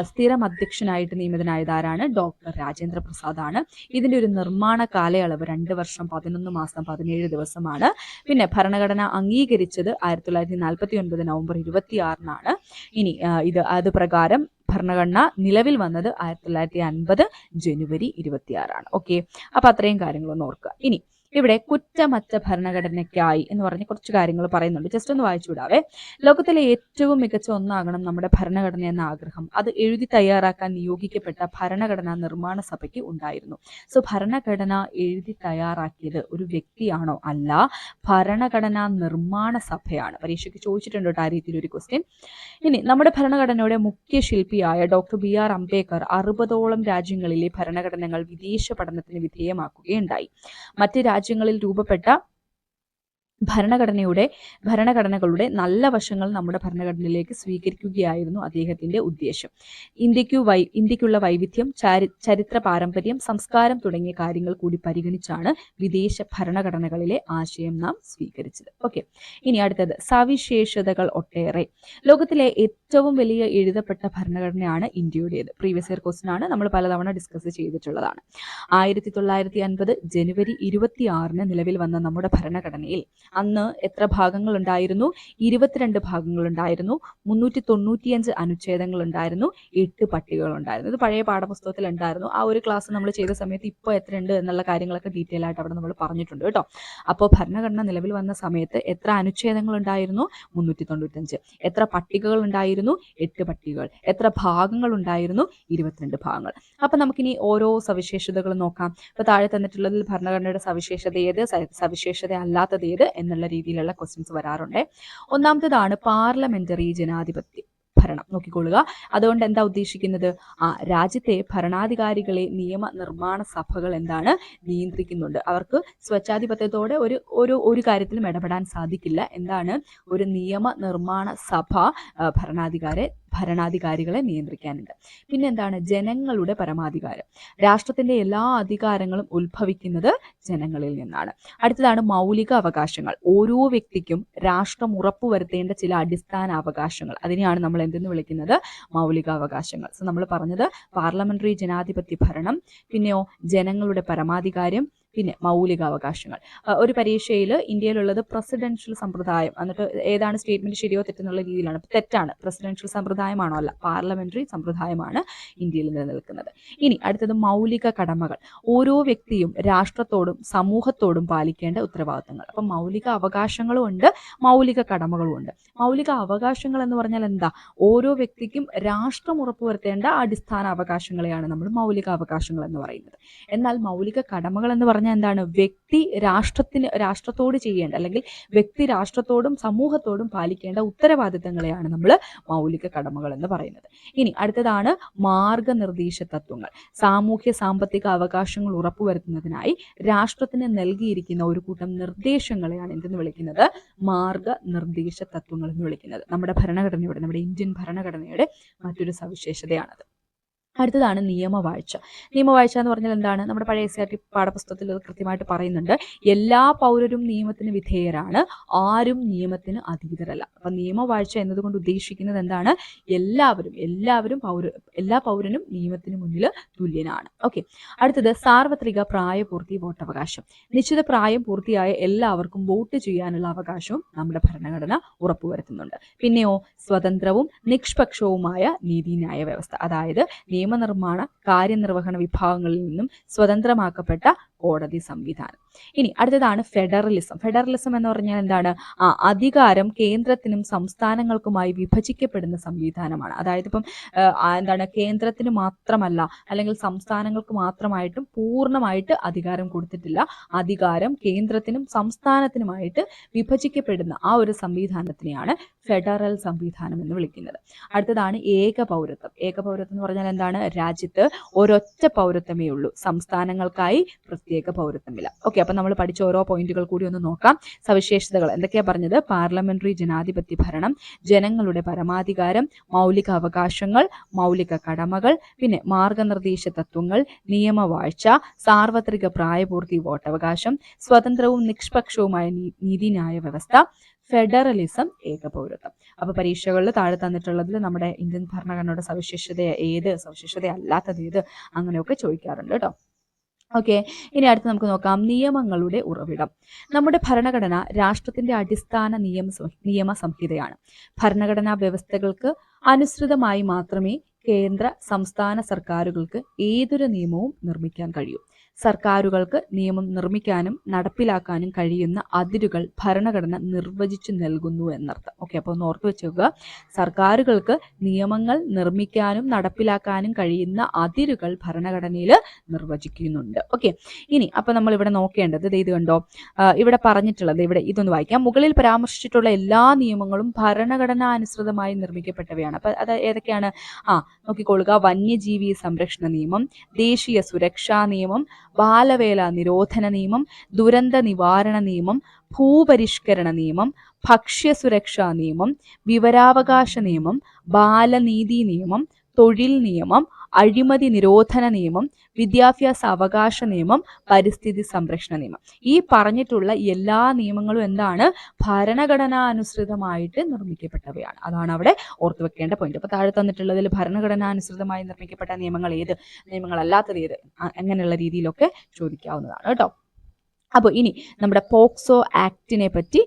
സ്ഥിരം അധ്യക്ഷനായിട്ട് നിയമിതനായത് ആരാണ്? ഡോക്ടർ രാജേന്ദ്ര പ്രസാദ് ആണ്. ഇതിന്റെ ഒരു നിർമ്മാണ കാലയളവ് രണ്ട് വർഷം പതിനൊന്ന് മാസം പതിനേഴ് ദിവസമാണ്. പിന്നെ ഭരണഘടന അംഗീകരിച്ചത് ആയിരത്തി തൊള്ളായിരത്തി നാൽപ്പത്തി ഒൻപത് നവംബർ ഇരുപത്തി ആറിനാണ് ഇനി ഇത് അത് പ്രകാരം ഭരണഘടന നിലവിൽ വന്നത് ആയിരത്തി തൊള്ളായിരത്തി അൻപത് ജനുവരി ഇരുപത്തിയാറാണ്. ഓക്കെ? അപ്പൊ അത്രയും കാര്യങ്ങളൊന്ന് ഓർക്കുക. ഇനി ഇവിടെ കുറ്റമറ്റ ഭരണഘടനയ്ക്കായി എന്ന് പറഞ്ഞ് കുറച്ച് കാര്യങ്ങൾ പറയുന്നുണ്ട്. ജസ്റ്റ് ഒന്ന് വായിച്ചു വിടാവേ. ലോകത്തിലെ ഏറ്റവും മികച്ച ഒന്നാകണം നമ്മുടെ ഭരണഘടന എന്ന ആഗ്രഹം. അത് എഴുതി തയ്യാറാക്കാൻ നിയോഗിക്കപ്പെട്ട ഭരണഘടനാ നിർമ്മാണ സഭയ്ക്ക് ഉണ്ടായിരുന്നു. സോ ഭരണഘടന എഴുതി തയ്യാറാക്കിയത് ഒരു വ്യക്തിയാണോ അല്ല ഭരണഘടനാ നിർമ്മാണ സഭയാണ്? പരീക്ഷയ്ക്ക് ചോദിച്ചിട്ടുണ്ട് ആ രീതിയിൽ ഒരു ക്വസ്റ്റ്യൻ ഇനി നമ്മുടെ ഭരണഘടനയുടെ മുഖ്യ ശില്പിയായ ഡോക്ടർ ബി ആർ അംബേദ്കർ അറുപതോളം രാജ്യങ്ങളിലെ ഭരണഘടനകൾ വിദേശ പഠനത്തിന് വിധേയമാക്കുകയുണ്ടായി. മറ്റ് രാജ്യങ്ങളിൽ രൂപപ്പെട്ട ഭരണഘടനയുടെ ഭരണഘടനകളുടെ നല്ല വശങ്ങൾ നമ്മുടെ ഭരണഘടനയിലേക്ക് സ്വീകരിക്കുകയായിരുന്നു അദ്ദേഹത്തിന്റെ ഉദ്ദേശം. ഇന്ത്യക്കു വൈ ഇന്ത്യക്കുള്ള വൈവിധ്യം ചരിത്ര പാരമ്പര്യം സംസ്കാരം തുടങ്ങിയ കാര്യങ്ങൾ കൂടി പരിഗണിച്ചാണ് വിദേശ ഭരണഘടനകളിലെ ആശയം നാം സ്വീകരിച്ചത്. ഓക്കെ. ഇനി അടുത്തത്. സവിശേഷതകൾ ഒട്ടേറെ. ലോകത്തിലെ ഏറ്റവും വലിയ എഴുതപ്പെട്ട ഭരണഘടനയാണ് ഇന്ത്യയുടേത്. പ്രീവിയസ് ഇയർ ക്വസ്റ്റൻ ആണ്. നമ്മൾ പലതവണ ഡിസ്കസ് ചെയ്തിട്ടുള്ളതാണ്. ആയിരത്തി തൊള്ളായിരത്തി അൻപത് ജനുവരി ഇരുപത്തി ആറിന് നിലവിൽ വന്ന നമ്മുടെ ഭരണഘടനയിൽ അന്ന് എത്ര ഭാഗങ്ങൾ ഉണ്ടായിരുന്നു ഇരുപത്തിരണ്ട് ഭാഗങ്ങൾ ഉണ്ടായിരുന്നു മുന്നൂറ്റി തൊണ്ണൂറ്റിയഞ്ച് അനുച്ഛേദങ്ങൾ ഉണ്ടായിരുന്നു എട്ട് പട്ടികകൾ ഉണ്ടായിരുന്നു ഇത് പഴയ പാഠപുസ്തകത്തിൽ ഉണ്ടായിരുന്നു. ആ ഒരു ക്ലാസ് നമ്മൾ ചെയ്ത സമയത്ത് ഇപ്പോൾ എത്രയുണ്ട് എന്നുള്ള കാര്യങ്ങളൊക്കെ ഡീറ്റെയിൽ ആയിട്ട് അവിടെ നമ്മൾ പറഞ്ഞിട്ടുണ്ട് കേട്ടോ. അപ്പോൾ ഭരണഘടന നിലവിൽ വന്ന സമയത്ത് എത്ര അനുച്ഛേദങ്ങൾ ഉണ്ടായിരുന്നു മുന്നൂറ്റി തൊണ്ണൂറ്റഞ്ച് എത്ര പട്ടികകൾ ഉണ്ടായിരുന്നു എട്ട് പട്ടികകൾ. എത്ര ഭാഗങ്ങൾ ഉണ്ടായിരുന്നു? ഇരുപത്തിരണ്ട് ഭാഗങ്ങൾ. അപ്പം നമുക്കിനി ഓരോ സവിശേഷതകൾ നോക്കാം. ഇപ്പൊ താഴെ തന്നിട്ടുള്ളതിൽ ഭരണഘടനയുടെ സവിശേഷത ഏത് സവിശേഷത അല്ലാത്തത് ഏത് എന്നുള്ള രീതിയിലുള്ള ക്വസ്റ്റ്യൻസ് വരാറുണ്ട്. ഒന്നാമത്തേതാണ് പാർലമെന്ററി ജനാധിപത്യം. ഭരണം. നോക്കിക്കൊള്ളുക. അതുകൊണ്ട് എന്താ ഉദ്ദേശിക്കുന്നത്? ആ രാജ്യത്തെ ഭരണാധികാരികളെ നിയമ നിർമ്മാണ സഭകൾ എന്താണ്? നിയന്ത്രിക്കുന്നുണ്ട്. അവർക്ക് സ്വച്ഛാധിപത്യത്തോടെ ഒരു ഒരു ഒരു കാര്യത്തിലും ഇടപെടാൻ സാധിക്കില്ല. എന്താണ്? ഒരു നിയമ നിർമ്മാണ സഭ ഭരണാധികാരെ ഭരണാധികാരികളെ നിയന്ത്രിക്കാനുണ്ട്. പിന്നെ എന്താണ്? ജനങ്ങളുടെ പരമാധികാരം. രാഷ്ട്രത്തിന്റെ എല്ലാ അധികാരങ്ങളും ഉത്ഭവിക്കുന്നത് ജനങ്ങളിൽ നിന്നാണ്. അടുത്തതാണ് മൗലിക അവകാശങ്ങൾ. ഓരോ വ്യക്തിക്കും രാഷ്ട്രം ഉറപ്പുവരുത്തേണ്ട ചില അടിസ്ഥാന അവകാശങ്ങൾ. അതിനെയാണ് നമ്മൾ എന്തെന്ന് വിളിക്കുന്നത്? മൗലിക അവകാശങ്ങൾ. സോ നമ്മൾ പറഞ്ഞത് പാർലമെന്ററി ജനാധിപത്യ ഭരണം പിന്നെയോ ജനങ്ങളുടെ പരമാധികാരം പിന്നെ മൗലിക അവകാശങ്ങൾ ഒരു പരീക്ഷയിൽ ഇന്ത്യയിലുള്ളത് പ്രസിഡൻഷ്യൽ സമ്പ്രദായം. എന്നിട്ട് ഏതാണ് സ്റ്റേറ്റ്മെന്റ് ശരിയോ തെറ്റെന്നുള്ള രീതിയിലാണ്. തെറ്റാണ്. പ്രസിഡൻഷ്യൽ സമ്പ്രദായമാണോ അല്ല. പാർലമെന്ററി സമ്പ്രദായമാണ് ഇന്ത്യയിൽ നിലനിൽക്കുന്നത്. ഇനി അടുത്തത് മൗലിക കടമകൾ. ഓരോ വ്യക്തിയും രാഷ്ട്രത്തോടും സമൂഹത്തോടും പാലിക്കേണ്ട ഉത്തരവാദിത്തങ്ങൾ. അപ്പം മൗലിക അവകാശങ്ങളും ഉണ്ട് മൗലിക കടമകളും ഉണ്ട്. മൗലിക അവകാശങ്ങൾ എന്ന് പറഞ്ഞാൽ എന്താ? ഓരോ വ്യക്തിക്കും രാഷ്ട്രം ഉറപ്പുവരുത്തേണ്ട അടിസ്ഥാന അവകാശങ്ങളെയാണ് നമ്മൾ മൗലിക അവകാശങ്ങൾ എന്ന് പറയുന്നത്. എന്നാൽ മൗലിക കടമകൾ എന്ന് പറഞ്ഞാൽ എന്താണ്? വ്യക്തി രാഷ്ട്രത്തിന് രാഷ്ട്രത്തോട് ചെയ്യേണ്ട അല്ലെങ്കിൽ വ്യക്തി രാഷ്ട്രത്തോടും സമൂഹത്തോടും പാലിക്കേണ്ട ഉത്തരവാദിത്തങ്ങളെയാണ് നമ്മൾ മൗലിക കടമകൾ എന്ന് പറയുന്നത്. ഇനി അടുത്തതാണ് മാർഗനിർദ്ദേശ തത്വങ്ങൾ സാമൂഹ്യ സാമ്പത്തിക അവകാശങ്ങൾ ഉറപ്പുവരുത്തുന്നതിനായി രാഷ്ട്രത്തിന് നൽകിയിരിക്കുന്ന ഒരു കൂട്ടം നിർദ്ദേശങ്ങളെയാണ് എന്തെന്ന് വിളിക്കുന്നത്? മാർഗനിർദ്ദേശ തത്വങ്ങൾ എന്ന് വിളിക്കുന്നത്. നമ്മുടെ ഭരണഘടനയുടെ നമ്മുടെ ഇന്ത്യൻ ഭരണഘടനയുടെ മറ്റൊരു സവിശേഷതയാണത്. അടുത്തതാണ് നിയമവാഴ്ച. നിയമവാഴ്ച എന്ന് പറഞ്ഞാൽ എന്താണ്? നമ്മുടെ പഴയ എസ് ആർ ടി പാഠപുസ്തകത്തിൽ അത് കൃത്യമായിട്ട് പറയുന്നുണ്ട്. എല്ലാ പൗരരും നിയമത്തിന് വിധേയരാണ്. ആരും നിയമത്തിന് അതീതരല്ല. അപ്പൊ നിയമവാഴ്ച എന്നതുകൊണ്ട് ഉദ്ദേശിക്കുന്നത് എന്താണ്? എല്ലാവരും എല്ലാവരും പൗര എല്ലാ പൗരനും നിയമത്തിന് മുന്നിൽ തുല്യനാണ്. ഓക്കെ. അടുത്തത് സാർവത്രിക പ്രായപൂർത്തി വോട്ടവകാശം. നിശ്ചിത പ്രായം പൂർത്തിയായ എല്ലാവർക്കും വോട്ട് ചെയ്യാനുള്ള അവകാശവും നമ്മുടെ ഭരണഘടന ഉറപ്പുവരുത്തുന്നുണ്ട്. പിന്നെയോ സ്വതന്ത്രവും നിഷ്പക്ഷവുമായ നീതിന്യായ വ്യവസ്ഥ അതായത് നിയമനിർമ്മാണ കാര്യനിർവഹണ വിഭാഗങ്ങളിൽ നിന്നും സ്വതന്ത്രമാക്കപ്പെട്ട കോടതി സംവിധാനം. ഇനി അടുത്തതാണ് ഫെഡറലിസം. ഫെഡറലിസം എന്ന് പറഞ്ഞാൽ എന്താണ്? ആ അധികാരം കേന്ദ്രത്തിനും സംസ്ഥാനങ്ങൾക്കുമായി വിഭജിക്കപ്പെടുന്ന സംവിധാനമാണ്. അതായത് ഇപ്പം എന്താണ് കേന്ദ്രത്തിന് മാത്രമല്ല അല്ലെങ്കിൽ സംസ്ഥാനങ്ങൾക്ക് മാത്രമായിട്ടും പൂർണമായിട്ട് അധികാരം കൊടുത്തിട്ടില്ല. അധികാരം കേന്ദ്രത്തിനും സംസ്ഥാനത്തിനുമായിട്ട് വിഭജിക്കപ്പെടുന്ന ആ ഒരു സംവിധാനത്തിനെയാണ് ഫെഡറൽ സംവിധാനം എന്ന് വിളിക്കുന്നത്. അടുത്തതാണ് ഏക പൗരത്വം ഏക പൗരത്വം എന്ന് പറഞ്ഞാൽ എന്താണ്? രാജ്യത്ത് ഒരൊറ്റ പൗരത്വമേ ഉള്ളൂ. സംസ്ഥാനങ്ങൾക്കായി പ്രത്യേക പൗരത്വമില്ല ഓക്കെ അപ്പൊ നമ്മൾ പഠിച്ച ഓരോ പോയിന്റുകൾ കൂടി ഒന്ന് നോക്കാം. സവിശേഷതകൾ. എന്തൊക്കെയാ പറഞ്ഞത്? പാർലമെന്ററി ജനാധിപത്യ ഭരണം ജനങ്ങളുടെ പരമാധികാരം മൗലിക അവകാശങ്ങൾ മൗലിക കടമകൾ പിന്നെ മാർഗനിർദ്ദേശ തത്വങ്ങൾ നിയമവാഴ്ച സാർവത്രിക പ്രായപൂർത്തി വോട്ടവകാശം സ്വതന്ത്രവും നിഷ്പക്ഷവുമായ നീതിന്യായ വ്യവസ്ഥ ഫെഡറലിസം ഏകപൗരത്വം അപ്പൊ പരീക്ഷകളിൽ താഴെ തന്നിട്ടുള്ളതിൽ നമ്മുടെ ഇന്ത്യൻ ഭരണഘടനയുടെ സവിശേഷത ഏത്? സവിശേഷത അല്ലാത്തത് ഏത്? അങ്ങനെയൊക്കെ ചോദിക്കാറുണ്ട് കേട്ടോ. ഓക്കെ ഇനി അടുത്ത് നമുക്ക് നോക്കാം. നിയമങ്ങളുടെ ഉറവിടം. നമ്മുടെ ഭരണഘടന രാഷ്ട്രത്തിന്റെ അടിസ്ഥാന നിയമ നിയമ സംഹിതയാണ്. ഭരണഘടനാ വ്യവസ്ഥകൾക്ക് അനുസൃതമായി മാത്രമേ കേന്ദ്ര സംസ്ഥാന സർക്കാരുകൾക്ക് ഏതൊരു നിയമവും നിർമ്മിക്കാൻ കഴിയൂ. സർക്കാരുകൾക്ക് നിയമം നിർമ്മിക്കാനും നടപ്പിലാക്കാനും കഴിയുന്ന അതിരുകൾ ഭരണഘടന നിർവചിച്ചു നൽകുന്നു എന്നർത്ഥം. ഓക്കെ അപ്പോൾ ഒന്ന് ഓർത്ത് വെച്ചേക്കുക. സർക്കാരുകൾക്ക് നിയമങ്ങൾ നിർമ്മിക്കാനും നടപ്പിലാക്കാനും കഴിയുന്ന അതിരുകൾ ഭരണഘടനയിൽ നിർവചിക്കുന്നുണ്ട്. ഓക്കെ ഇനി അപ്പോൾ നമ്മൾ ഇവിടെ നോക്കേണ്ടത് ഇത് കണ്ടോ? ഇവിടെ പറഞ്ഞിട്ടുള്ളത് ഇവിടെ ഇതൊന്ന് വായിക്കാം. മുകളിൽ പരാമർശിച്ചിട്ടുള്ള എല്ലാ നിയമങ്ങളും ഭരണഘടനാനുസൃതമായി നിർമ്മിക്കപ്പെട്ടവയാണ്. അപ്പോൾ അത് ഏതൊക്കെയാണ്? ആ നോക്കിക്കൊള്ളുക. വന്യജീവി സംരക്ഷണ നിയമം ദേശീയ സുരക്ഷാ നിയമം ബാലവേല നിരോധന നിയമം ദുരന്ത നിവാരണ നിയമം ഭൂപരിഷ്കരണ നിയമം ഭക്ഷ്യസുരക്ഷാ നിയമം വിവരാവകാശ നിയമം ബാലനീതി നിയമം തൊഴിൽ നിയമം അഴിമതി നിരോധന നിയമം വിദ്യാഭ്യാസ അവകാശ നിയമം പരിസ്ഥിതി സംരക്ഷണ നിയമം. ഈ പറഞ്ഞിട്ടുള്ള എല്ലാ നിയമങ്ങളും എന്താണ്? ഭരണഘടനാ അനുസൃതമായിട്ട് നിർമ്മിക്കപ്പെട്ടവയാണ്. അതാണ് അവിടെ ഓർത്തു വെക്കേണ്ട പോയിന്റ് അപ്പൊ താഴെ തന്നിട്ടുള്ളതിൽ ഭരണഘടനാനുസൃതമായി നിർമ്മിക്കപ്പെട്ട നിയമങ്ങൾ ഏത്? നിയമങ്ങളല്ലാത്തത് ഏത്? അങ്ങനെയുള്ള രീതിയിലൊക്കെ ചോദിക്കാവുന്നതാണ് കേട്ടോ. അപ്പോൾ ഇനി നമ്മുടെ പോക്സോ ആക്ടിനെ പറ്റി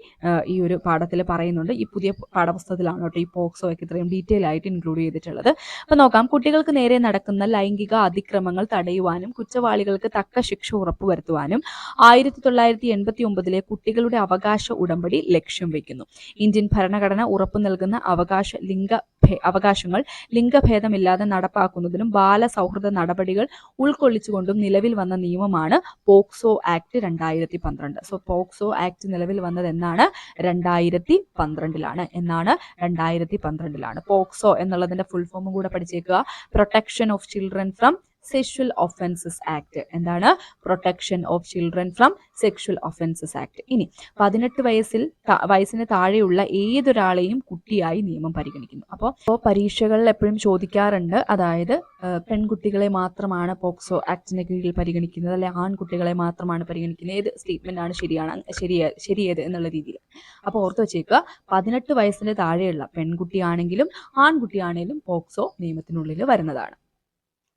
ഈ ഒരു പാഠത്തിൽ പറയുന്നുണ്ട്. ഈ പുതിയ പാഠപുസ്തകത്തിലാണ് കേട്ടോ ഈ പോക്സോ ഒക്കെ ഇത്രയും ഡീറ്റെയിൽ ആയിട്ട് ഇൻക്ലൂഡ് ചെയ്തിട്ടുള്ളത്. അപ്പോൾ നോക്കാം. കുട്ടികൾക്ക് നേരെ നടക്കുന്ന ലൈംഗിക അതിക്രമങ്ങൾ തടയുവാനും കുറ്റവാളികൾക്ക് തക്ക ശിക്ഷ ഉറപ്പുവരുത്തുവാനും ആയിരത്തി തൊള്ളായിരത്തി എൺപത്തി ഒമ്പതിലെ കുട്ടികളുടെ അവകാശ ഉടമ്പടി ലക്ഷ്യം വയ്ക്കുന്നു. ഇന്ത്യൻ ഭരണഘടന ഉറപ്പു നൽകുന്ന അവകാശ ലിംഗ അവകാശങ്ങൾ ലിംഗഭേദമില്ലാതെ നടപ്പാക്കുന്നതിനും ബാലസൗഹൃദ നടപടികൾ ഉൾക്കൊള്ളിച്ചുകൊണ്ടും നിലവിൽ വന്ന നിയമമാണ് പോക്സോ ആക്ട് രണ്ടായിരത്തി പന്ത്രണ്ട് സോ പോക്സോ ആക്ട് നിലവിൽ വന്നത് എന്നാണ്? രണ്ടായിരത്തി പന്ത്രണ്ടിലാണ് എന്നാണ് രണ്ടായിരത്തി പന്ത്രണ്ടിലാണ് പോക്സോ എന്നുള്ളതിന്റെ ഫുൾ ഫോമും കൂടെ പഠിച്ചേക്കുക. Protection of children from sexual offences act എന്താണ്? Protection of children from sexual offences act ഇനി പതിനെട്ട് വയസ്സിൽ വയസ്സിന് താഴെയുള്ള ഏതൊരാളെയും കുട്ടിയായി നിയമം പരിഗണിക്കുന്നു. അപ്പോൾ ഇപ്പോൾ പരീക്ഷകളിൽ എപ്പോഴും ചോദിക്കാറുണ്ട്. അതായത് പെൺകുട്ടികളെ മാത്രമാണ് പോക്സോ ആക്ടിന് കീഴിൽ പരിഗണിക്കുന്നത്. അല്ലെ ആൺകുട്ടികളെ മാത്രമാണ് പരിഗണിക്കുന്നത്. ഏത് സ്റ്റേറ്റ്മെന്റ് ആണ് ശരിയാണ് ശരിയ ശരിയേത് എന്നുള്ള രീതിയിൽ. അപ്പോൾ ഓർത്ത് വെച്ചേക്കുക പതിനെട്ട് വയസ്സിന് താഴെയുള്ള പെൺകുട്ടിയാണെങ്കിലും ആൺകുട്ടിയാണെങ്കിലും പോക്സോ നിയമത്തിനുള്ളിൽ വരുന്നതാണ്.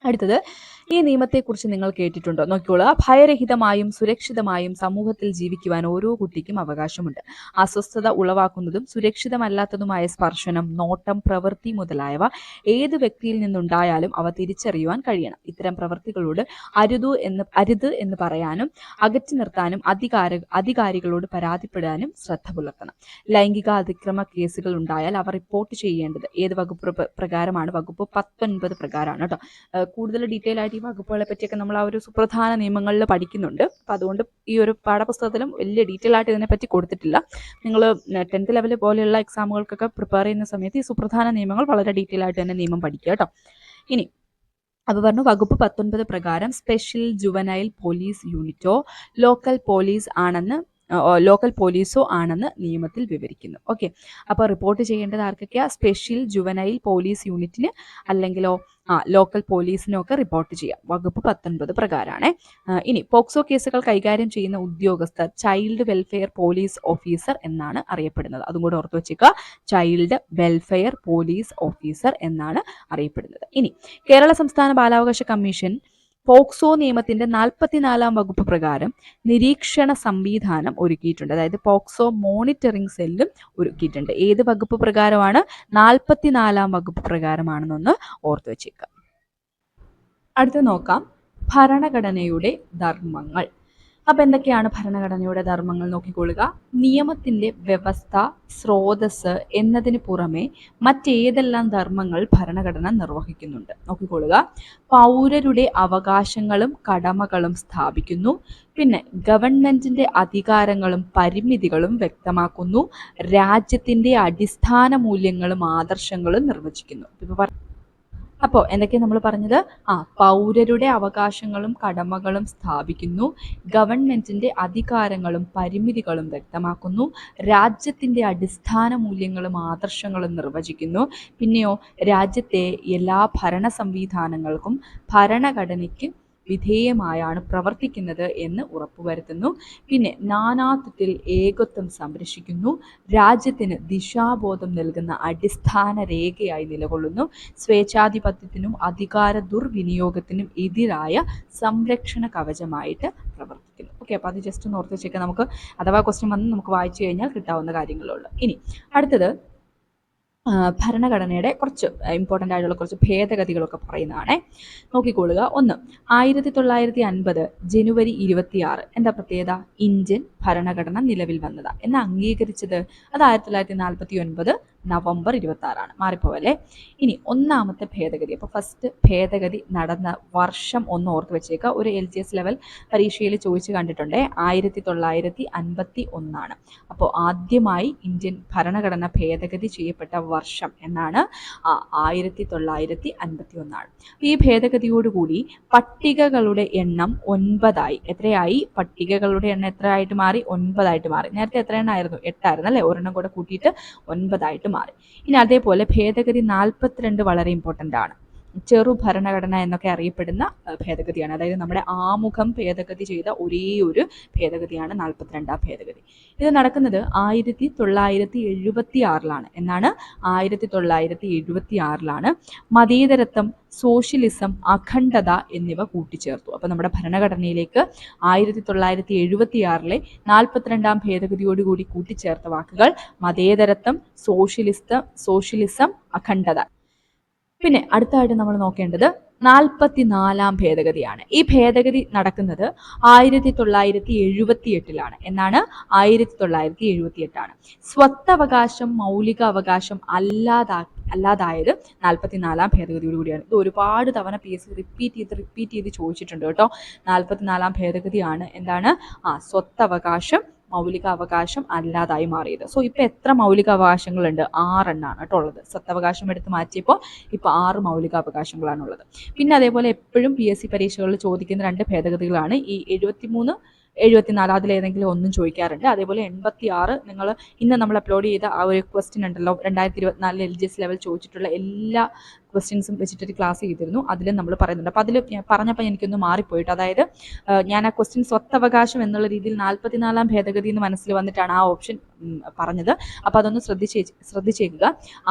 അടുത്തത് ഈ നിയമത്തെക്കുറിച്ച് നിങ്ങൾ കേട്ടിട്ടുണ്ടോ? നോക്കിയോളൂ ഭയരഹിതമായും സുരക്ഷിതമായും സമൂഹത്തിൽ ജീവിക്കുവാൻ ഓരോ കുട്ടിക്കും അവകാശമുണ്ട്. അസ്വസ്ഥത ഉളവാക്കുന്നതും സുരക്ഷിതമല്ലാത്തതുമായ സ്പർശനം നോട്ടം പ്രവൃത്തി മുതലായവ ഏത് വ്യക്തിയിൽ നിന്നുണ്ടായാലും അവ തിരിച്ചറിയുവാൻ കഴിയണം. ഇത്തരം പ്രവൃത്തികളോട് അരുതു എന്ന് അരുത് എന്ന് പറയാനും അകറ്റി നിർത്താനും അധികാര അധികാരികളോട് പരാതിപ്പെടാനും ശ്രദ്ധ പുലർത്തണം. ലൈംഗിക അതിക്രമ കേസുകൾ ഉണ്ടായാൽ അവ റിപ്പോർട്ട് ചെയ്യേണ്ടത് ഏത് വകുപ്പ് പ്ര- പ്രകാരമാണ്? വകുപ്പ് പത്തൊൻപത് പ്രകാരമാണ് കേട്ടോ. കൂടുതൽ ഡീറ്റെയിൽ ആയിട്ട് ഈ വകുപ്പുകളെ പറ്റിയൊക്കെ നമ്മൾ ആ ഒരു സുപ്രധാന നിയമങ്ങളിൽ പഠിക്കുന്നുണ്ട്. അപ്പം അതുകൊണ്ട് ഈ ഒരു പാഠപുസ്തകത്തിലും വലിയ ഡീറ്റെയിൽ ആയിട്ട് ഇതിനെപ്പറ്റി കൊടുത്തിട്ടില്ല. നിങ്ങൾ ടെൻത്ത് ലെവൽ പോലെയുള്ള എക്സാമുകൾക്കൊക്കെ പ്രിപ്പയർ ചെയ്യുന്ന സമയത്ത് ഈ സുപ്രധാന നിയമങ്ങൾ വളരെ ഡീറ്റെയിൽ ആയിട്ട് തന്നെ നിയമം പഠിക്കുക കേട്ടോ ഇനി അപ്പോൾ പറഞ്ഞു വകുപ്പ് പത്തൊൻപത് പ്രകാരം സ്പെഷ്യൽ ജുവനൈൽ പോലീസ് യൂണിറ്റോ ലോക്കൽ പോലീസ് ആണെന്ന് ലോക്കൽ പോലീസോ ആണെന്ന് നിയമത്തിൽ വിവരിക്കുന്നു. ഓക്കെ അപ്പോൾ റിപ്പോർട്ട് ചെയ്യേണ്ടത് ആർക്കൊക്കെയാ? സ്പെഷ്യൽ ജുവനൈൽ പോലീസ് യൂണിറ്റിന് അല്ലെങ്കിലോ ആ ലോക്കൽ പോലീസിനൊക്കെ റിപ്പോർട്ട് ചെയ്യാം. വകുപ്പ് പത്തൊൻപത് പ്രകാരമാണ് ഇനി പോക്സോ കേസുകൾ കൈകാര്യം ചെയ്യുന്ന ഉദ്യോഗസ്ഥർ ചൈൽഡ് വെൽഫെയർ പോലീസ് ഓഫീസർ എന്നാണ് അറിയപ്പെടുന്നത്. അതും കൂടെ ഓർത്ത് വെച്ചേക്കുക. ചൈൽഡ് വെൽഫെയർ പോലീസ് ഓഫീസർ എന്നാണ് അറിയപ്പെടുന്നത്. ഇനി കേരള സംസ്ഥാന ബാലാവകാശ കമ്മീഷൻ പോക്സോ നിയമത്തിന്റെ നാൽപ്പത്തിനാലാം വകുപ്പ് പ്രകാരം നിരീക്ഷണ സംവിധാനം ഒരുക്കിയിട്ടുണ്ട്. അതായത് പോക്സോ മോണിറ്ററിംഗ് സെല്ലും ഒരുക്കിയിട്ടുണ്ട്. ഏത് വകുപ്പ് പ്രകാരമാണ്? നാൽപ്പത്തിനാലാം വകുപ്പ് പ്രകാരമാണെന്നൊന്ന് ഓർത്തു വെച്ചേക്കുക അടുത്ത നോക്കാം. ഭരണഘടനയുടെ ധർമ്മങ്ങൾ. അപ്പൊ എന്തൊക്കെയാണ് ഭരണഘടനയുടെ ധർമ്മങ്ങൾ നോക്കിക്കൊള്ളുക? നിയമത്തിന്റെ വ്യവസ്ഥ സ്രോതസ് എന്നതിന് പുറമെ മറ്റേതെല്ലാം ധർമ്മങ്ങൾ ഭരണഘടന നിർവഹിക്കുന്നുണ്ട്. നോക്കിക്കൊള്ളുക. പൗരരുടെ അവകാശങ്ങളും കടമകളും സ്ഥാപിക്കുന്നു. പിന്നെ ഗവൺമെന്റിന്റെ അധികാരങ്ങളും പരിമിതികളും വ്യക്തമാക്കുന്നു. രാജ്യത്തിന്റെ അടിസ്ഥാന മൂല്യങ്ങളും ആദർശങ്ങളും നിർവചിക്കുന്നു. അപ്പോൾ എന്തൊക്കെയാണ് നമ്മൾ പറഞ്ഞത്? ആ പൗരരുടെ അവകാശങ്ങളും കടമകളും സ്ഥാപിക്കുന്നു. ഗവൺമെന്റിന്റെ അധികാരങ്ങളും പരിമിതികളും വ്യക്തമാക്കുന്നു. രാജ്യത്തിന്റെ അടിസ്ഥാന മൂല്യങ്ങളും ആദർശങ്ങളും നിർവചിക്കുന്നു. പിന്നെയോ രാജ്യത്തെ എല്ലാ ഭരണ സംവിധാനങ്ങൾക്കും ഭരണഘടനയ്ക്ക് വിധേയമായാണ് പ്രവർത്തിക്കുന്നത് എന്ന് ഉറപ്പുവരുത്തുന്നു. പിന്നെ നാനാത്വത്തിൽ ഏകത്വം സംരക്ഷിക്കുന്നു. രാജ്യത്തിന് ദിശാബോധം നൽകുന്ന അടിസ്ഥാന രേഖയായി നിലകൊള്ളുന്നു. സ്വേച്ഛാധിപത്യത്തിനും അധികാര ദുർവിനിയോഗത്തിനും എതിരായ സംരക്ഷണ കവചമായിട്ട് പ്രവർത്തിക്കുന്നു. ഓക്കെ അപ്പോൾ അത് ജസ്റ്റ് ഒന്ന് ഓർത്ത് വെച്ചേക്കാം നമുക്ക്. അഥവാ ക്വസ്റ്റ്യൻ വന്ന് നമുക്ക് വായിച്ചു കഴിഞ്ഞാൽ കിട്ടാവുന്ന കാര്യങ്ങളുള്ളൂ. ഇനി അടുത്തത് ഭരണഘടനയുടെ കുറച്ച് ഇമ്പോർട്ടന്റ് ആയിട്ടുള്ള കുറച്ച് ഭേദഗതികളൊക്കെ പറയുന്നതാണ്. നോക്കിക്കൊള്ളുക ഒന്ന് ആയിരത്തി തൊള്ളായിരത്തി അൻപത് ജനുവരി ഇരുപത്തിയാറ് എന്താ പ്രത്യേകത? ഇന്ത്യൻ ഭരണഘടന നിലവിൽ വന്നതാണ് എന്ന് അംഗീകരിച്ചത്? അത് ആയിരത്തി തൊള്ളായിരത്തി നാൽപ്പത്തി ഒൻപത് നവംബർ ഇരുപത്തി ആറാണ് മാറിപ്പോവല്ലേ? ഇനി ഒന്നാമത്തെ ഭേദഗതി. അപ്പോൾ ഫസ്റ്റ് ഭേദഗതി നടന്ന വർഷം ഒന്ന് ഓർത്ത് വെച്ചേക്കുക. ഒരു എൽ ജി എസ് ലെവൽ പരീക്ഷയിൽ ചോദിച്ചു കണ്ടിട്ടുണ്ട് ആയിരത്തി തൊള്ളായിരത്തി അൻപത്തി ഒന്നാണ് അപ്പോൾ ആദ്യമായി ഇന്ത്യൻ ഭരണഘടന ഭേദഗതി ചെയ്യപ്പെട്ട വർഷം എന്നാണ് ആയിരത്തി തൊള്ളായിരത്തി അൻപത്തി ഒന്നാണ് ഈ ഭേദഗതിയോടുകൂടി പട്ടികകളുടെ എണ്ണം ഒൻപതായി. എത്രയായി? പട്ടികകളുടെ എണ്ണം എത്രയായിട്ട് മാറി? ഒൻപതായിട്ട് മാറി. നേരത്തെ എത്ര എണ്ണമായിരുന്നു എട്ടായിരുന്നു അല്ലേ? ഒരെണ്ണം കൂടെ കൂട്ടിയിട്ട് ഒൻപതായിട്ട് മാറി. ഇനി അതേപോലെ ഭേദഗതി നാൽപ്പത്തിരണ്ട് വളരെ ഇമ്പോർട്ടന്റ് ആണ്. ചെറു ഭരണഘടന എന്നൊക്കെ അറിയപ്പെടുന്ന ഭേദഗതിയാണ്. അതായത് നമ്മുടെ ആമുഖം ഭേദഗതി ചെയ്ത ഒരേ ഒരു ഭേദഗതിയാണ് നാൽപ്പത്തിരണ്ടാം ഭേദഗതി. ഇത് നടക്കുന്നത് ആയിരത്തി തൊള്ളായിരത്തി എഴുപത്തി ആറിലാണ് എന്നാണ് ആയിരത്തി തൊള്ളായിരത്തി എഴുപത്തി ആറിലാണ് മതേതരത്വം സോഷ്യലിസം അഖണ്ഡത എന്നിവ കൂട്ടിച്ചേർത്തു. അപ്പോൾ നമ്മുടെ ഭരണഘടനയിലേക്ക് ആയിരത്തി തൊള്ളായിരത്തി എഴുപത്തി ആറിലെ നാൽപ്പത്തിരണ്ടാം ഭേദഗതിയോടുകൂടി കൂട്ടിച്ചേർത്ത വാക്കുകൾ മതേതരത്വം സോഷ്യലിസ്റ്റ് സോഷ്യലിസം അഖണ്ഡത. പിന്നെ അടുത്തായിട്ട് നമ്മൾ നോക്കേണ്ടത് നാൽപ്പത്തിനാലാം ഭേദഗതിയാണ്. ഈ ഭേദഗതി നടക്കുന്നത് ആയിരത്തി തൊള്ളായിരത്തി എഴുപത്തി എട്ടിലാണ് എന്നാണ് ആയിരത്തി തൊള്ളായിരത്തി എഴുപത്തി എട്ടാണ് സ്വത്തവകാശം മൗലിക അവകാശം അല്ലാതാ അല്ലാതായത് നാൽപ്പത്തിനാലാം ഭേദഗതിയോടുകൂടിയാണ് ഇത് ഒരുപാട് തവണ പി എസ് സി റിപ്പീറ്റ് ചെയ്ത് റിപ്പീറ്റ് ചെയ്ത് ചോദിച്ചിട്ടുണ്ട് കേട്ടോ. നാൽപ്പത്തിനാലാം ഭേദഗതിയാണ്. എന്താണ്? ആ സ്വത്തവകാശം മൗലിക അവകാശം അല്ലാതായി മാറിയത്. സോ ഇപ്പൊ എത്ര മൗലിക അവകാശങ്ങളുണ്ട് ആറെണ്ണാണ് കേട്ടോ ഉള്ളത്. സത്തവകാശം എടുത്ത് മാറ്റിയപ്പോൾ ഇപ്പൊ ആറ് മൗലിക അവകാശങ്ങളാണ് ഉള്ളത് പിന്നെ അതേപോലെ എപ്പോഴും പി എസ് സി പരീക്ഷകളിൽ ചോദിക്കുന്ന രണ്ട് ഭേദഗതികളാണ്. ഈ എഴുപത്തിമൂന്ന് എഴുപത്തിനാല് അതിലേതെങ്കിലും ഒന്നും ചോദിക്കാറുണ്ട്. അതേപോലെ എൺപത്തി ആറ് നിങ്ങൾ ഇന്ന് നമ്മൾ അപ്ലോഡ് ചെയ്ത ആ ഒരു ക്വസ്റ്റ്യൻ ഉണ്ടല്ലോ. രണ്ടായിരത്തി ഇരുപത്തിനാലിൽ എൽ ജി എസ് ലെവൽ ചോദിച്ചിട്ടുള്ള എല്ലാ ക്വസ്റ്റ്യൻസും വെച്ചിട്ടൊരു ക്ലാസ് ചെയ്തിരുന്നു. അതിലും നമ്മൾ പറയുന്നുണ്ട്. അപ്പോൾ അതിൽ പറഞ്ഞപ്പോൾ എനിക്കൊന്ന് മാറിപ്പോയിട്ട്. അതായത് ഞാൻ ആ ക്വസ്റ്റ്യൻ സ്വത്തവകാശം എന്നുള്ള രീതിയിൽ നാൽപ്പത്തിനാലാം ഭേദഗതി എന്ന് മനസ്സിൽ വന്നിട്ടാണ് ആ ഓപ്ഷൻ പറഞ്ഞത്. അപ്പോൾ അതൊന്ന് ശ്രദ്ധിച്ചേ ശ്രദ്ധിച്ചേക്കുക.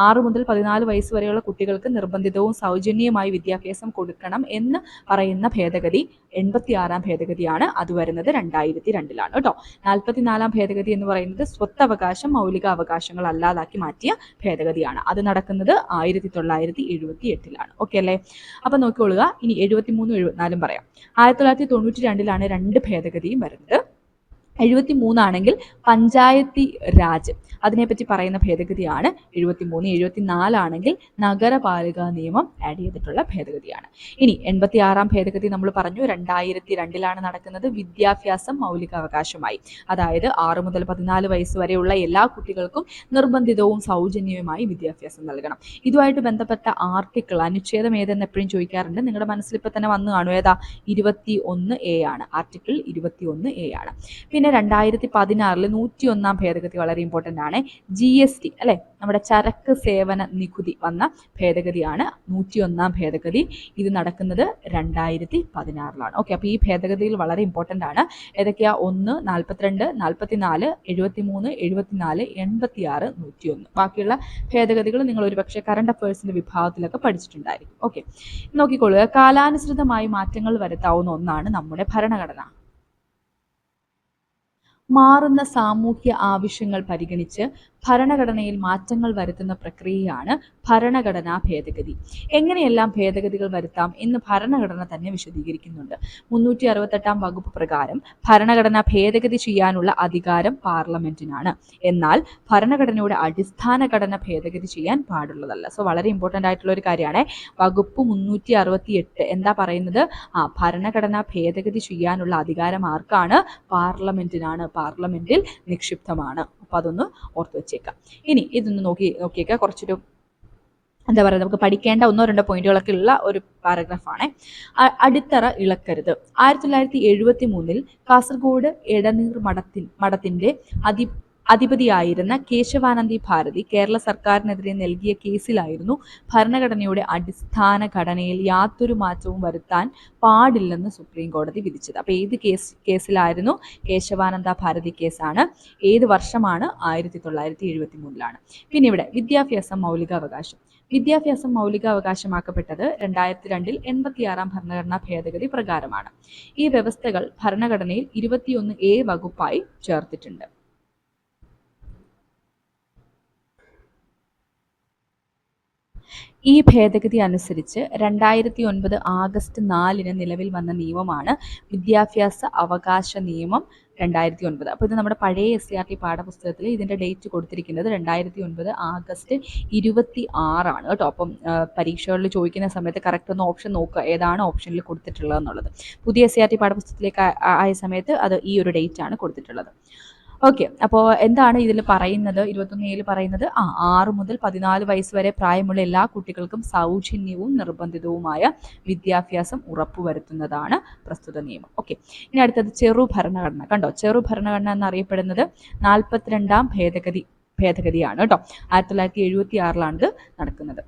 ആറ് മുതൽ പതിനാല് വയസ്സ് വരെയുള്ള കുട്ടികൾക്ക് നിർബന്ധിതവും സൗജന്യമായി വിദ്യാഭ്യാസം കൊടുക്കണം എന്ന് പറയുന്ന ഭേദഗതി എൺപത്തി ആറാം ഭേദഗതിയാണ്. അത് വരുന്നത് രണ്ടായിരത്തി രണ്ടിലാണ് കേട്ടോ. നാൽപ്പത്തിനാലാം ഭേദഗതി എന്ന് പറയുന്നത് സ്വത്തവകാശം മൗലിക അവകാശങ്ങൾ അല്ലാതാക്കി മാറ്റിയ ഭേദഗതിയാണ്. അത് നടക്കുന്നത് ആയിരത്തി തൊള്ളായിരത്തി എഴുപത്തി എട്ടിലാണ് ഓക്കെ അല്ലേ? അപ്പൊ നോക്കിക്കൊള്ളുക. ഇനി എഴുപത്തി മൂന്നും എഴുപത്തിനാലും പറയാം. ആയിരത്തി തൊള്ളായിരത്തി തൊണ്ണൂറ്റി രണ്ടിലാണ് രണ്ട് ഭേദഗതിയും വരുന്നത്. എഴുപത്തി മൂന്നാണെങ്കിൽ പഞ്ചായത്തി രാജ്. അതിനെപ്പറ്റി പറയുന്ന ഭേദഗതിയാണ്. എഴുപത്തി മൂന്ന് എഴുപത്തി നാലാണെങ്കിൽ നഗരപാലിക നിയമം ആഡ് ചെയ്തിട്ടുള്ള ഭേദഗതിയാണ്. ഇനി എൺപത്തി ആറാം ഭേദഗതി നമ്മൾ പറഞ്ഞു. രണ്ടായിരത്തി രണ്ടിലാണ് നടക്കുന്നത് വിദ്യാഭ്യാസം മൗലികാവകാശമായി. അതായത് ആറ് മുതൽ പതിനാല് വയസ്സ് വരെയുള്ള എല്ലാ കുട്ടികൾക്കും നിർബന്ധിതവും സൗജന്യവുമായി വിദ്യാഭ്യാസം നൽകണം. ഇതുമായിട്ട് ബന്ധപ്പെട്ട ആർട്ടിക്കിൾ അനുച്ഛേദം ഏതെന്ന് എപ്പോഴും ചോദിക്കാറുണ്ട്. നിങ്ങളുടെ മനസ്സിൽ ഇപ്പൊ തന്നെ വന്നു കാണും. ഏതാ? ഇരുപത്തി ഒന്ന് എ ആണ്. ആർട്ടിക്കിൾ ഇരുപത്തി ഒന്ന് എ ആണ്. പിന്നെ പിന്നെ രണ്ടായിരത്തി പതിനാറിൽ നൂറ്റി ഒന്നാം ഭേദഗതി വളരെ ഇമ്പോർട്ടന്റ് ആണ്. ജി എസ് ടി അല്ലെ? നമ്മുടെ ചരക്ക് സേവന നികുതി വന്ന ഭേദഗതിയാണ് നൂറ്റി ഒന്നാം ഭേദഗതി. ഇത് നടക്കുന്നത് രണ്ടായിരത്തി പതിനാറിലാണ് ഓക്കെ അപ്പോൾ ഈ ഭേദഗതിയിൽ വളരെ ഇമ്പോർട്ടന്റ് ആണ്. ഏതൊക്കെയാ? ഒന്ന് നാൽപ്പത്തിരണ്ട് നാൽപ്പത്തിനാല് എഴുപത്തി മൂന്ന് എഴുപത്തിനാല് എൺപത്തി ആറ് നൂറ്റി ഒന്ന് ബാക്കിയുള്ള ഭേദഗതികൾ നിങ്ങൾ ഒരുപക്ഷെ കറണ്ട് അഫയേഴ്സിന്റെ വിഭാഗത്തിലൊക്കെ പഠിച്ചിട്ടുണ്ടായിരിക്കും. ഓക്കെ നോക്കിക്കൊള്ളുക കാലാനുസൃതമായി മാറ്റങ്ങൾ വരുത്താവുന്ന ഒന്നാണ് നമ്മുടെ ഭരണഘടന. മാറുന്ന സാമൂഹ്യ ആവശ്യങ്ങൾ പരിഗണിച്ച് ഭരണഘടനയിൽ മാറ്റങ്ങൾ വരുത്തുന്ന പ്രക്രിയയാണ് ഭരണഘടനാ ഭേദഗതി. എങ്ങനെയെല്ലാം ഭേദഗതികൾ വരുത്താം എന്ന് ഭരണഘടന തന്നെ വിശദീകരിക്കുന്നുണ്ട്. മുന്നൂറ്റി അറുപത്തെട്ടാം വകുപ്പ് പ്രകാരം ഭരണഘടന ഭേദഗതി ചെയ്യാനുള്ള അധികാരം പാർലമെന്റിനാണ്. എന്നാൽ ഭരണഘടനയുടെ അടിസ്ഥാന ഘടന ഭേദഗതി ചെയ്യാൻ പാടുള്ളതല്ല. സോ വളരെ ഇമ്പോർട്ടന്റ് ആയിട്ടുള്ള ഒരു കാര്യമാണ് വകുപ്പ് മുന്നൂറ്റി അറുപത്തി എട്ട് എന്താ പറയുന്നത്? ആ ഭരണഘടന ഭേദഗതി ചെയ്യാനുള്ള അധികാരം ആർക്കാണ്? പാർലമെന്റിനാണ്. പാർലമെന്റിൽ നിക്ഷിപ്തമാണ്. അപ്പൊ അതൊന്ന് ഓർത്ത് വെച്ചേക്കാം. ഇനി ഇതൊന്ന് നോക്കി നോക്കിയേക്കാം. കുറച്ചൊരു എന്താ പറയുക നമുക്ക് പഠിക്കേണ്ട ഒന്നോ രണ്ടോ പോയിന്റുകളൊക്കെ ഉള്ള ഒരു പാരഗ്രാഫാണ് അടിത്തറ ഇളക്കരുത്. ആയിരത്തി തൊള്ളായിരത്തി എഴുപത്തി മൂന്നിൽ കാസർഗോഡ് എടനീർ മഠത്തിൻ മഠത്തിന്റെ അതി അധിപതിയായിരുന്ന കേശവാനന്ദി ഭാരതി കേരള സർക്കാരിനെതിരെ നൽകിയ കേസിലായിരുന്നു ഭരണഘടനയുടെ അടിസ്ഥാന ഘടനയിൽ യാതൊരു മാറ്റവും വരുത്താൻ പാടില്ലെന്ന് സുപ്രീം കോടതി വിധിച്ചത്. അപ്പോൾ ഏത് കേസ് കേസിലായിരുന്നു കേശവാനന്ദ ഭാരതി കേസാണ്. ഏത് വർഷമാണ്? ആയിരത്തി തൊള്ളായിരത്തി എഴുപത്തി മൂന്നിലാണ് പിന്നെ ഇവിടെ വിദ്യാഭ്യാസം മൗലികാവകാശം. വിദ്യാഭ്യാസം മൗലികാവകാശമാക്കപ്പെട്ടത് രണ്ടായിരത്തി രണ്ടിൽ എൺപത്തിയാറാം ഭരണഘടനാ ഭേദഗതി പ്രകാരമാണ്. ഈ വ്യവസ്ഥകൾ ഭരണഘടനയിൽ ഇരുപത്തിയൊന്ന് എ വകുപ്പായി ചേർത്തിട്ടുണ്ട്. ഈ ഭേദഗതി അനുസരിച്ച് രണ്ടായിരത്തി ഒൻപത് ആഗസ്റ്റ് നാലിന് നിലവിൽ വന്ന നിയമമാണ് വിദ്യാഭ്യാസ അവകാശ നിയമം രണ്ടായിരത്തി ഒൻപത് അപ്പോൾ ഇത് നമ്മുടെ പഴയ എസ് സി ആർ ടി പാഠപുസ്തകത്തിൽ ഇതിന്റെ ഡേറ്റ് കൊടുത്തിരിക്കുന്നത് രണ്ടായിരത്തി ഒൻപത് ആഗസ്റ്റ് ഇരുപത്തി ആറാണ് കേട്ടോ. അപ്പം പരീക്ഷകളിൽ ചോദിക്കുന്ന സമയത്ത് കറക്റ്റ് ഒന്ന് ഓപ്ഷൻ നോക്കുക. ഏതാണ് ഓപ്ഷനിൽ കൊടുത്തിട്ടുള്ളത് എന്നുള്ളത് പുതിയ എസ് സി ആർ ടി പാഠപുസ്തകത്തിലേക്ക് ആയ സമയത്ത് അത് ഈ ഒരു ഡേറ്റ് ആണ് കൊടുത്തിട്ടുള്ളത്. ഓക്കെ അപ്പോൾ എന്താണ് ഇതിൽ പറയുന്നത്? ഇരുപത്തൊന്ന് ഏഴിൽ പറയുന്നത് ആ ആറ് മുതൽ പതിനാല് വയസ്സ് വരെ പ്രായമുള്ള എല്ലാ കുട്ടികൾക്കും സൗജന്യവും നിർബന്ധിതവുമായ വിദ്യാഭ്യാസം ഉറപ്പുവരുത്തുന്നതാണ് പ്രസ്തുത നിയമം. ഓക്കെ ഇനി അടുത്തത് ചെറു ഭരണഘടന കണ്ടോ? ചെറു ഭരണഘടന എന്നറിയപ്പെടുന്നത് നാൽപ്പത്തിരണ്ടാം ഭേദഗതി ഭേദഗതിയാണ് കേട്ടോ. ആയിരത്തി തൊള്ളായിരത്തി എഴുപത്തി ആറിലാണ് ഇത് നടക്കുന്നത്.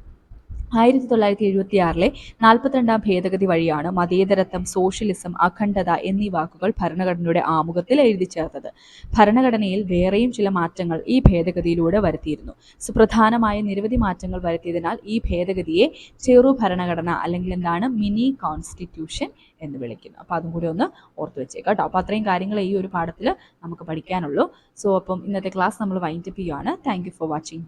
ആയിരത്തി തൊള്ളായിരത്തി എഴുപത്തി ആറിലെ നാൽപ്പത്തിരണ്ടാം ഭേദഗതി വഴിയാണ് മതേതരത്വം സോഷ്യലിസം അഖണ്ഡത എന്നീ വാക്കുകൾ ഭരണഘടനയുടെ ആമുഖത്തിൽ എഴുതി ചേർത്തത്. ഭരണഘടനയിൽ വേറെയും ചില മാറ്റങ്ങൾ ഈ ഭേദഗതിയിലൂടെ വരുത്തിയിരുന്നു. സുപ്രധാനമായ നിരവധി മാറ്റങ്ങൾ വരുത്തിയതിനാൽ ഈ ഭേദഗതിയെ ചെറു ഭരണഘടന അല്ലെങ്കിൽ എന്താണ് മിനി കോൺസ്റ്റിറ്റ്യൂഷൻ എന്ന് വിളിക്കുന്നു. അപ്പോൾ അതും കൂടി ഒന്ന് ഓർത്ത് വെച്ചേക്കാം കേട്ടോ. അപ്പോൾ അത്രയും കാര്യങ്ങൾ ഈ ഒരു പാഠത്തിൽ നമുക്ക് പഠിക്കാനുള്ളൂ. സോ അപ്പം ഇന്നത്തെ ക്ലാസ് നമ്മൾ വൈൻഡപ്പ് ചെയ്യുകയാണ് താങ്ക് ഫോർ വാച്ചിങ്.